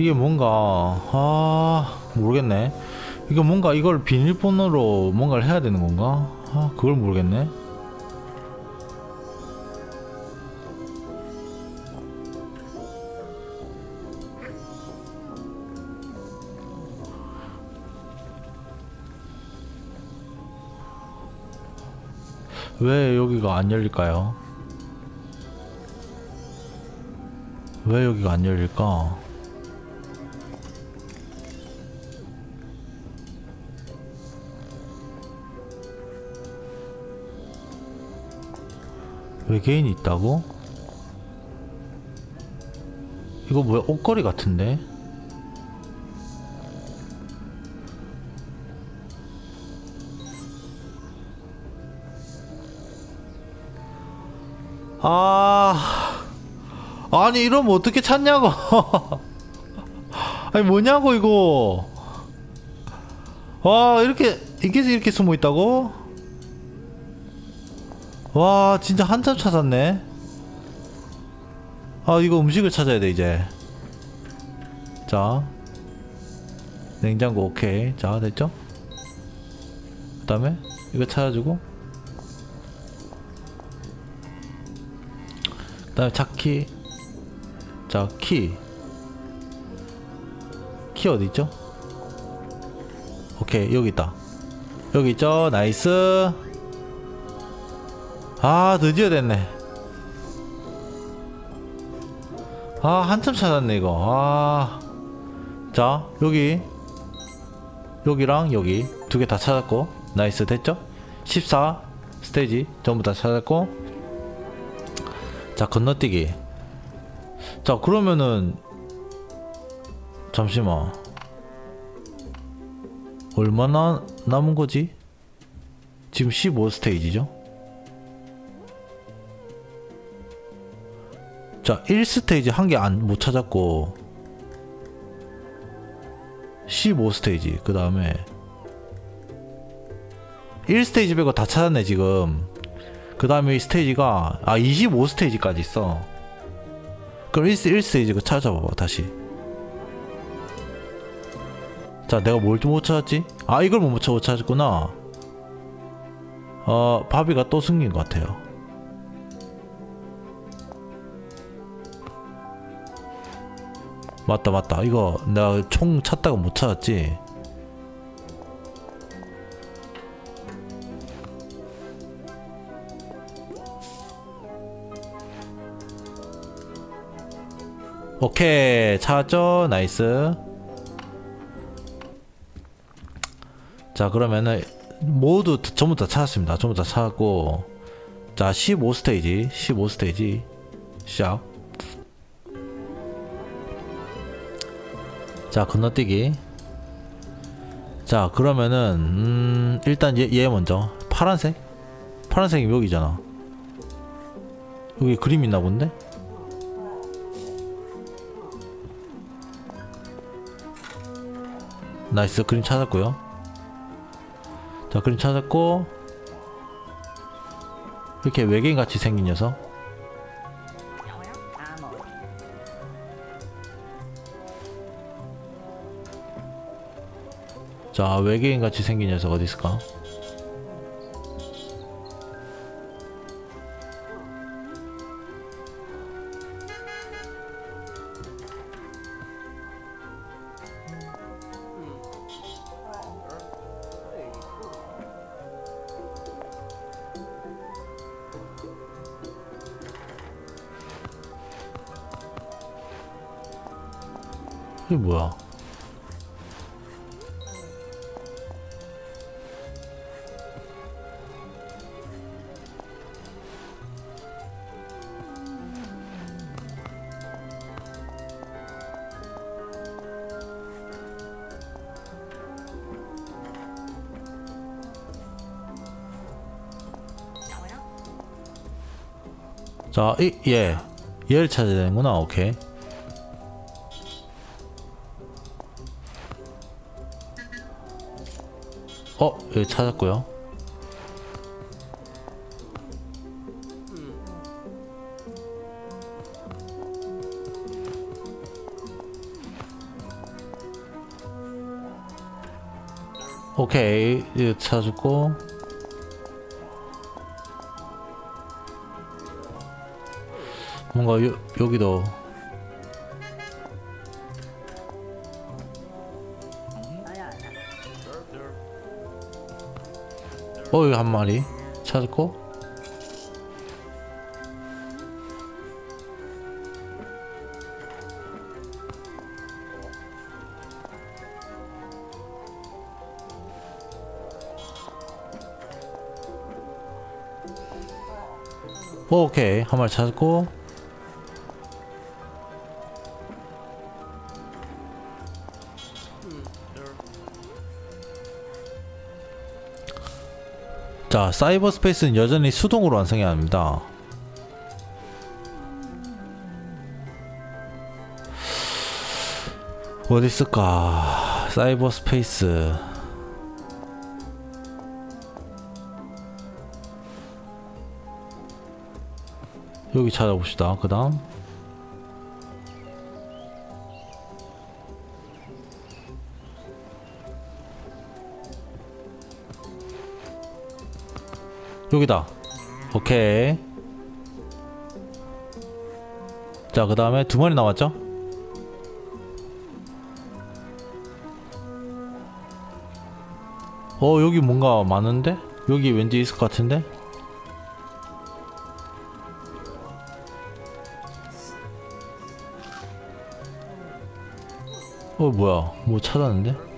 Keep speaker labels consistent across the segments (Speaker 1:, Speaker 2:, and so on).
Speaker 1: 이게 뭔가 아 모르겠네 이거 뭔가 이걸 비밀번호로 뭔가를 해야 되는 건가 아 그걸 모르겠네 왜 여기가 안 열릴까요? 왜 여기가 안 열릴까? 외계인이 있다고? 이거 뭐야 옷걸이 같은데? 아 아니 이러면 어떻게 찾냐고 아니 뭐냐고 이거 와 이렇게 이게 이렇게 숨어 있다고 와 진짜 한참 찾았네. 아 이거 음식을 찾아야 돼 이제. 자. 냉장고 오케이. 자 됐죠? 그 다음에 이거 찾아주고. 그 다음에 차키. 자 키. 키 어디 있죠? 오케이 여기 있다. 여기 있죠? 나이스 아 드디어 됐네. 아 한참 찾았네 이거. 아자 여기. 여기랑 여기. 두 개 다 찾았고. 나이스 됐죠? 14 스테이지 전부 다 찾았고. 자 건너뛰기. 자 그러면은 잠시만. 얼마나 남은 거지? 지금 15 스테이지죠 자, 1스테이지 한 개 안 못 찾았고. 15스테이지 그 다음에. 1스테이지 빼고 다 찾았네 지금. 그 다음에 이 스테이지가 아 25스테이지까지 있어. 그럼 1, 1스테이지 그 찾아봐봐 다시. 자 내가 뭘 좀 못 찾았지? 아 이걸 못 찾았구나. 어 바비가 또 숨긴 것 같아요 맞다 맞다. 이거 내가 총 찾다가 못 찾았지? 오케이 찾았죠? 나이스. 자 그러면은 모두 다- 전부 다 찾았습니다. 전부 다 찾았고. 자 15스테이지 15스테이지. 시작 자 건너뛰기. 자 그러면은 음 일단 얘, 얘 먼저. 파란색? 파란색이 여기잖아. 여기 그림 있나 본데? 나이스 그림 찾았고요. 자 그림 찾았고 이렇게 외계인 같이 생긴 녀석 자 외계인 같이 생긴 녀석 어디 있을까? 이게 뭐야? 나, 이, 얘. 얘를 찾아야 되는구나. 오케이. 어, 여기 찾았고요. 오케이, 찾았고. 뭔가 요, 여기도. 어 여기 한 마리. 찾았고. 오케이. 한 마리 찾았고 자 사이버 스페이스는 여전히 수동으로 완성해야 합니다. 어디 있을까? 사이버 스페이스. 여기 찾아봅시다. 그 다음 여기다. 오케이. 자 그 다음에 두 마리 남았죠? 어 여기 뭔가 많은데? 여기 왠지 있을 것 같은데? 어 뭐야? 뭐 찾았는데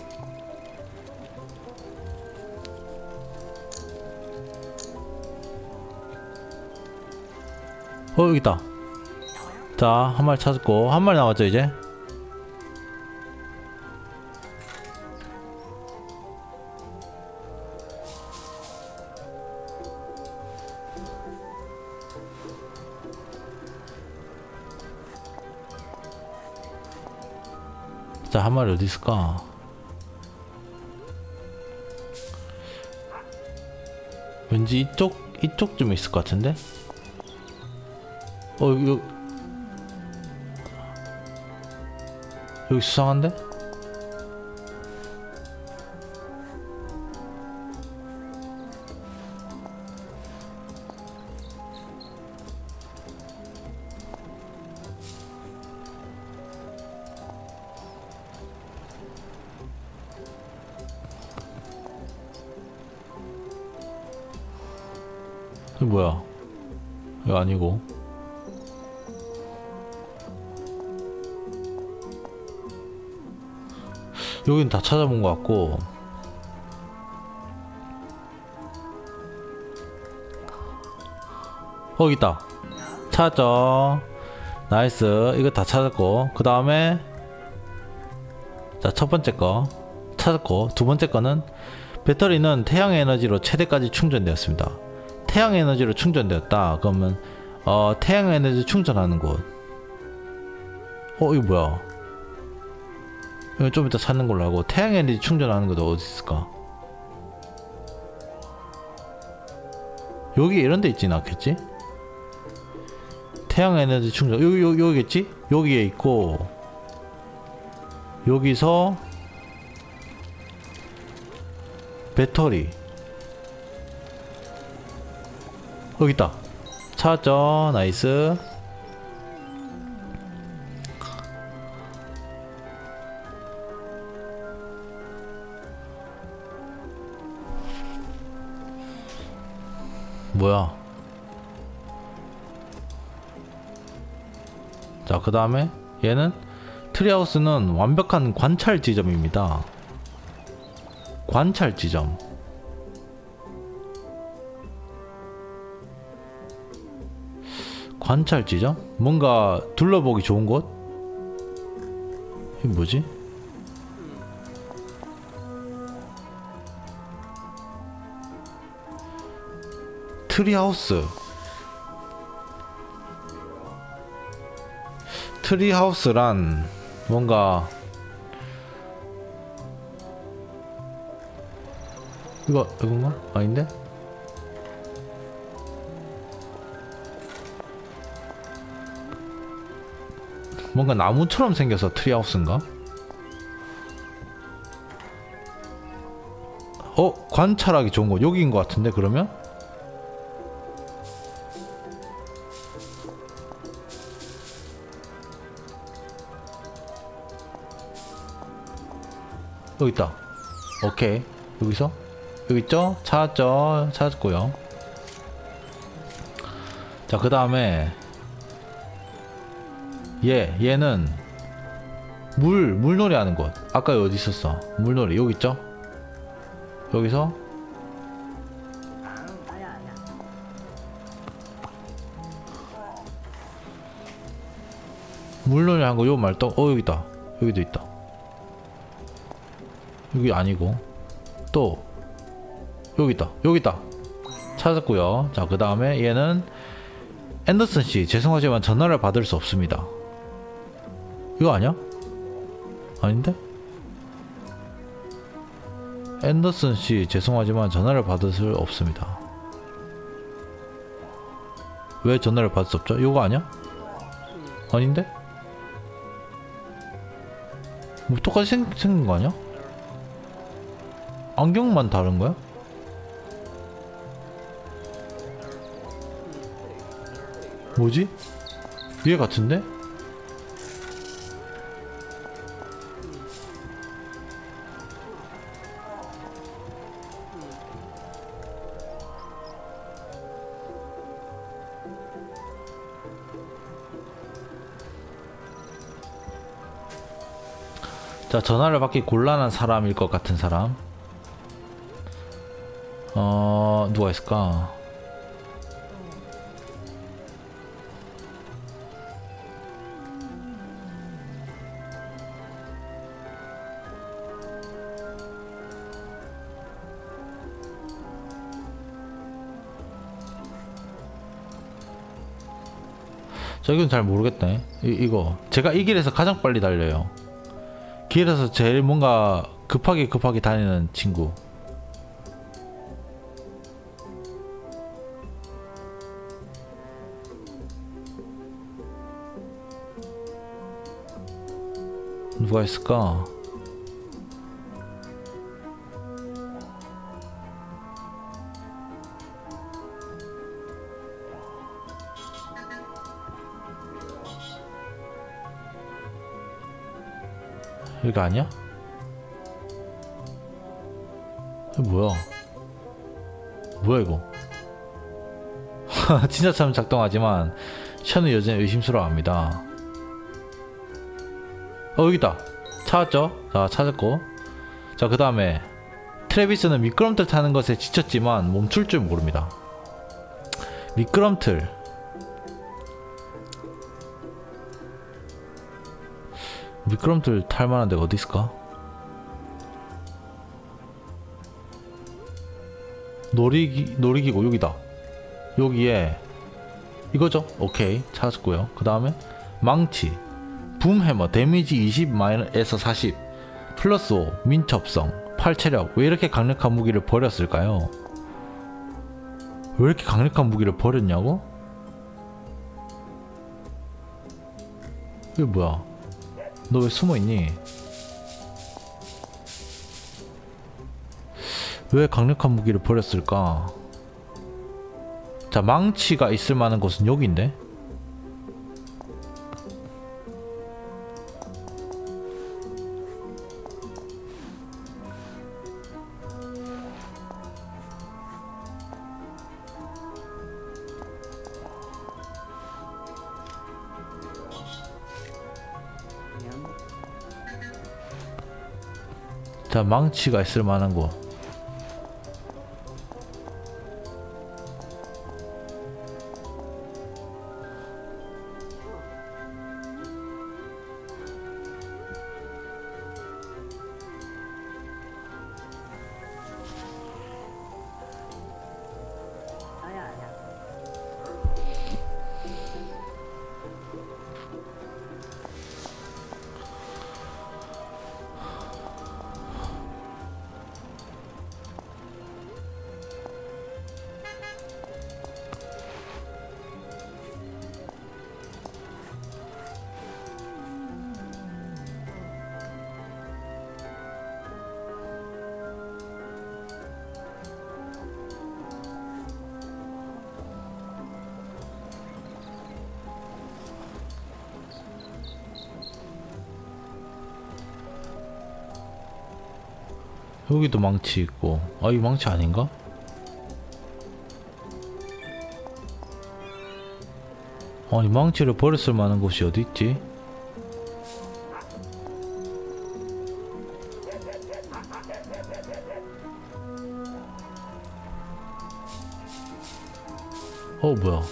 Speaker 1: 어 여기 있다. 자 한 마리 찾았고 한 마리 남았죠 이제? 자 한 마리 어디 있을까? 왠지 이쪽 이쪽쯤에 있을 것 같은데 어 여기 여기 수상한데? 이거 뭐야? 이거 아니고. 여긴 다 찾아본 것 같고. 어 있다. 찾았죠? 나이스. 이거 다 찾았고. 그 다음에 자 첫 번째 거. 찾았고. 두 번째 거는 배터리는 태양 에너지로 최대까지 충전되었습니다. 태양 에너지로 충전되었다. 그러면 어 태양 에너지 충전하는 곳어 이거 뭐야 이거 좀 이따 찾는 걸로 하고. 태양 에너지 충전하는 것도 어디 있을까? 여기 이런 데 있진 않겠지? 태양 에너지 충전. 여기 여기 여기겠지? 여기에 있고. 여기서 배터리. 여기 있다. 찾았죠? 나이스 뭐야? 자, 그 다음에 얘는 트리하우스는 완벽한 관찰 지점입니다. 관찰 지점. 관찰 지점? 뭔가 둘러보기 좋은 곳? 이게 뭐지? 트리하우스 트리하우스란 뭔가 이거 이건가? 아닌데? 뭔가 나무처럼 생겨서 트리하우스인가? 어 관찰하기 좋은 곳 여기인 것 같은데 그러면 여기 있다. 오케이. 여기서? 여기 있죠? 찾았죠 찾았고요. 자 그 다음에 얘 얘는 물 물놀이 하는 곳. 아까 어디 있었어. 물놀이. 여기 있죠? 여기서? 물놀이 한 거 요 말도 어 여기 있다. 여기도 있다 여기 아니고 또 여기 있다 여기 있다 찾았고요 자 그 다음에 얘는 앤더슨 씨 죄송하지만 전화를 받을 수 없습니다 이거 아니야? 아닌데? 앤더슨 씨 죄송하지만 전화를 받을 수 없습니다 왜 전화를 받을 수 없죠? 이거 아니야? 아닌데? 뭐 똑같이 생, 생긴 거 아니야? 안경만 다른 거야? 뭐지? 얘 같은데? 자 전화를 받기 곤란한 사람일 것 같은 사람 어 누가 있을까? 저 이건 잘 모르겠네. 이, 이거. 제가 이 길에서 가장 빨리 달려요. 길에서 제일 뭔가 급하게 급하게 다니는 친구 누가 있을까? 이거 아니야? 이거 뭐야? 뭐야 이거? 진짜처럼 작동하지만 션은 여전히 의심스러워합니다. 어 여기 있다. 찾았죠? 자 찾았고. 자 그 다음에 트레비스는 미끄럼틀 타는 것에 지쳤지만 멈출 줄 모릅니다. 미끄럼틀. 미끄럼틀 탈 만한 데가 어디 있을까? 놀이기 놀이기구 여기다. 여기에 이거죠? 오케이 찾았고요. 그 다음에 망치, 붐해머, 데미지 20에서 40, 플러스 5, 민첩성, 팔체력. 왜 이렇게 강력한 무기를 버렸을까요? 왜 이렇게 강력한 무기를 버렸냐고? 이게 뭐야? 너 왜 숨어 있니? 왜 강력한 무기를 버렸을까? 자, 망치가 있을 만한 곳은 여기인데? 망치가 있을 만한 곳. 여기도 망치 있고 아 이 망치 아닌가? 아니 망치를 버렸을 만한 곳이 어디 있지? 어 뭐야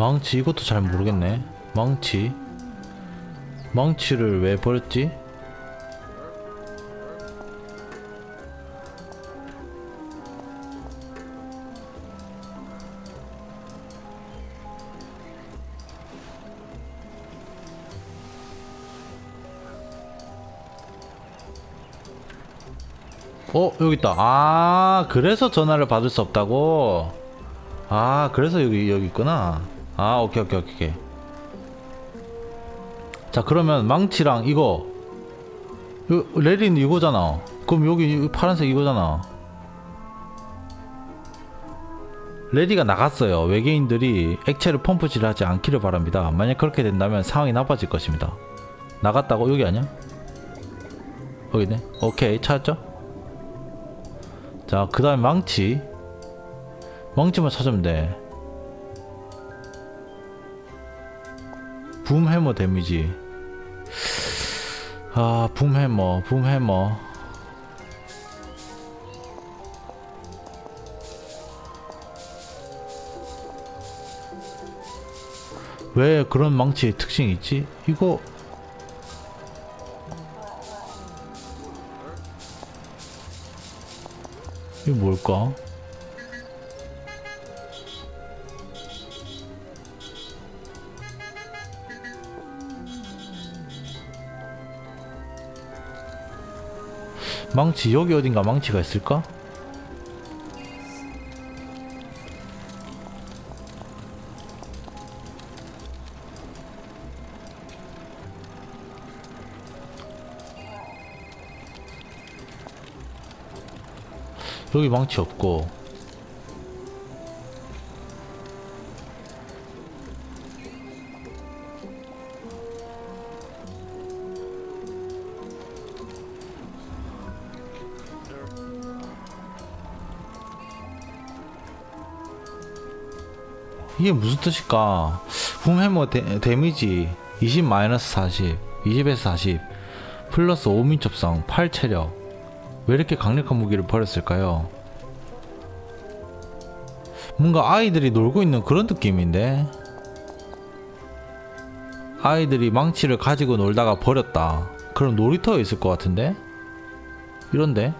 Speaker 1: 망치 이것도 잘 모르겠네. 망치. 망치를 왜 버렸지? 어 여기 있다. 아 그래서 전화를 받을 수 없다고? 아 그래서 여기 여기 있구나 아 오케이 오케이 오케이. 자 그러면 망치랑 이거. 요 레린 이거잖아. 그럼 여기 이 파란색 이거잖아. 레디가 나갔어요. 외계인들이 액체를 펌프질 하지 않기를 바랍니다. 만약 그렇게 된다면 상황이 나빠질 것입니다. 나갔다고? 여기 아니야? 여기네. 오케이 찾았죠? 자그 다음에 망치. 망치만 찾으면 돼. 붐 해머 데미지. 아, 붐 해머, 붐 해머. 왜 그런 망치의 특징이 있지? 이거 이거 뭘까? 망치 여기 어딘가 망치가 있을까? 여기 망치 없고 이게 무슨 뜻일까? 붐해머 데, 데미지 20 마이너스 40 20에서 40 플러스 5민첩성 8 체력. 왜 이렇게 강력한 무기를 버렸을까요? 뭔가 아이들이 놀고 있는 그런 느낌인데? 아이들이 망치를 가지고 놀다가 버렸다. 그럼 놀이터에 있을 것 같은데? 이런데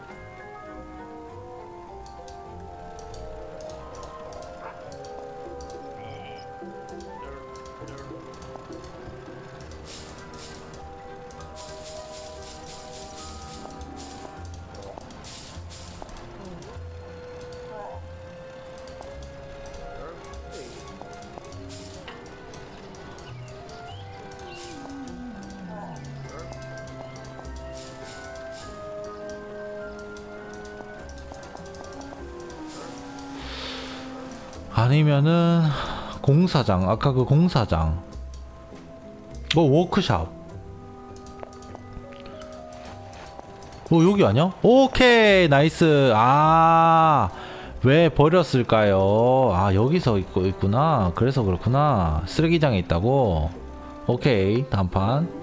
Speaker 1: 아니면은 공사장 아까 그 공사장. 뭐 워크샵. 어 여기 아니야? 오케이 나이스. 아 왜 버렸을까요? 아 여기서 있고 있구나. 그래서 그렇구나. 쓰레기장에 있다고? 오케이 단판